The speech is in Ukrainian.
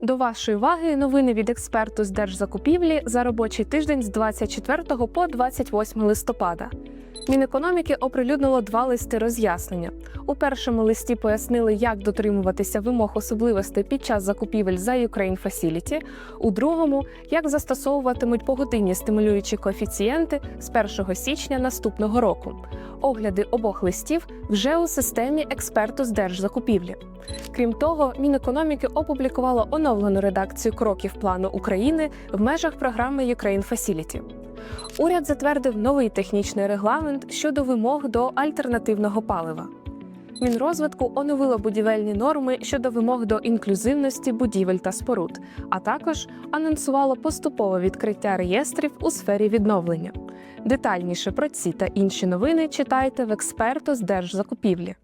До вашої уваги новини від експерту з держзакупівлі за робочий тиждень з 24 по 28 листопада. Мінекономіки оприлюднило два листи роз'яснення. У першому листі пояснили, як дотримуватися вимог особливостей під час закупівель за Ukraine Facility, у другому як застосовуватимуть погодинні стимулюючі коефіцієнти з 1 січня наступного року. Огляди обох листів вже у системі експерту з держзакупівлі. Крім того, Мінекономіки опублікувало оновлену редакцію кроків плану України в межах програми Ukraine Facility. Уряд затвердив новий технічний регламент щодо вимог до альтернативного палива. Мінрозвитку оновило будівельні норми щодо вимог до інклюзивності будівель та споруд, а також анонсувало поступове відкриття реєстрів у сфері відновлення. Детальніше про ці та інші новини читайте в експерту з держзакупівлі.